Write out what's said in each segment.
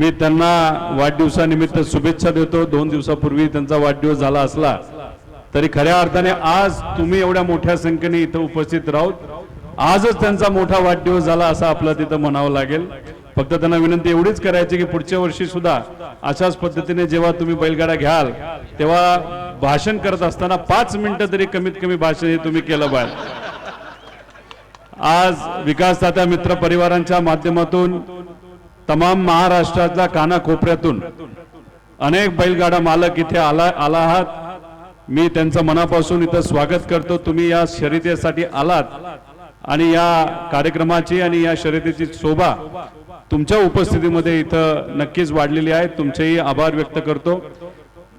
मी त्यांना वाढदिवसानिमित्त शुभेच्छा देतो. दोन दिवसापूर्वी त्यांचा वाढदिवस झाला असला तरी खऱ्या अर्थाने आज तुम्ही एवढ्या मोठ्या संख्येने इथं उपस्थित राहूत. आजच त्यांचा मोठा वाढदिवस झाला असं आपलं तिथं म्हणावं लागेल. फक्त त्यांना विनंती एवढीच करायची की पुढच्या वर्षी सुद्धा अशाच पद्धतीने जेव्हा तुम्ही बैलगाडा घ्याल तेव्हा भाषण करत असताना पाच मिनिटं तरी कमीत कमी भाषण हे तुम्ही केलं पाहिजे. आज विकास दाता मित्र परिवारांच्या माध्यमातून तमाम महाराष्ट्राच्या कानाकोपऱ्यातून अनेक बैलगाडा मालक इथे आला आला आहात. मी त्यांचं मनापासून इथं स्वागत करतो. तुम्ही या शर्यतीसाठी आलात. आणि या कार्यक्रमाची आणि या शर्यतीची शोभा तुमच्या उपस्थितीमध्ये इथं नक्कीच वाढलेली आहे. तुमचेही आभार व्यक्त करतो.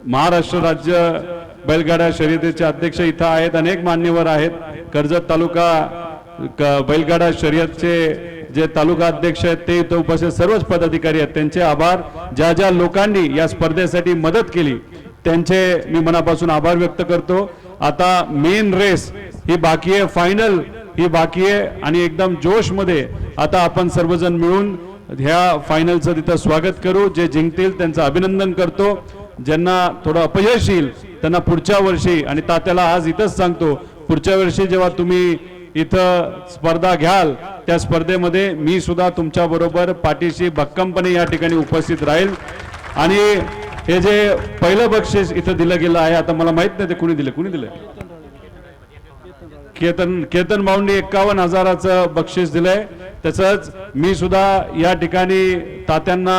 महाराष्ट्र राज्य बैलगाडा शर्यतीचे अध्यक्ष इथं आहेत. अनेक मान्यवर आहेत. कर्जत तालुका क- बैलगाडा शर्यतचे जे तालुका अध्यक्ष आहेत ते इथं उपस्थित सर्वच पदाधिकारी आहेत. त्यांचे आभार. ज्या ज्या लोकांनी या स्पर्धेसाठी मदत केली त्यांचे मी मनापासून आभार व्यक्त करतो. आता मेन रेस ही बाकी आहे फायनल ही बाकी आहे आणि एकदम जोशमध्ये आता आपण सर्वजण मिळून ह्या फायनलचं तिथं स्वागत करू. जे जिंकतील त्यांचं अभिनंदन करतो. ज्यांना थोडं अपयश येईल त्यांना पुढच्या वर्षी आणि तात्याला आज इथंच सांगतो पुढच्या वर्षी जेव्हा तुम्ही इथं स्पर्धा घ्याल. त्या स्पर्धेमध्ये मी सुद्धा तुमच्या बरोबर पाठीशी भक्कमपणे या ठिकाणी उपस्थित राहील. आणि हे जे पहिलं बक्षीस इथं दिलं गेलं आहे आता मला माहीत नाही ते कुणी दिलं. कुणी दिलं? केतन केतन भाऊंनी एक्कावन्न हजाराचं बक्षीस दिलंय. तसंच मी सुद्धा या ठिकाणी तात्यांना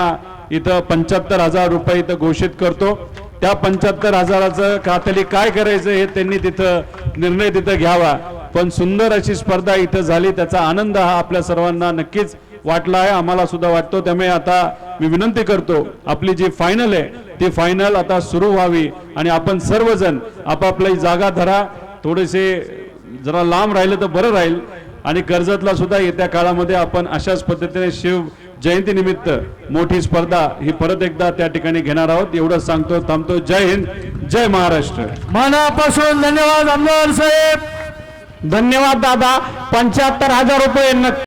इथं पंच्याहत्तर हजार रुपये इथं घोषित करतो. त्या पंच्याहत्तर हजाराचं खात्याली काय करायचं हे त्यांनी तिथं निर्णय तिथं घ्यावा. पण सुंदर अशी स्पर्धा इथं झाली. त्याचा आनंद हा आपल्या सर्वांना नक्कीच वाटला आहे. आम्हाला सुद्धा वाटतो. त्यामुळे आता मी विनंती करतो आपली जी फायनल आहे ती फायनल आता सुरू व्हावी आणि आपण सर्वजण आपापली जागा धरा. थोडेसे जरा लांब राहिलं तर बरं राहील. आणि कर्जतला सुद्धा येत्या काळामध्ये आपण अशाच पद्धतीने शिव जयंती निमित्त मोठी स्पर्धा ही परत एकदा त्या ठिकाणी घेणार आहोत. एवढंच सांगतो थांबतो. जय हिंद जय महाराष्ट्र. मनापासून धन्यवाद आमदार साहेब. धन्यवाद दादा. पंच्याहत्तर हजार रुपये नक्की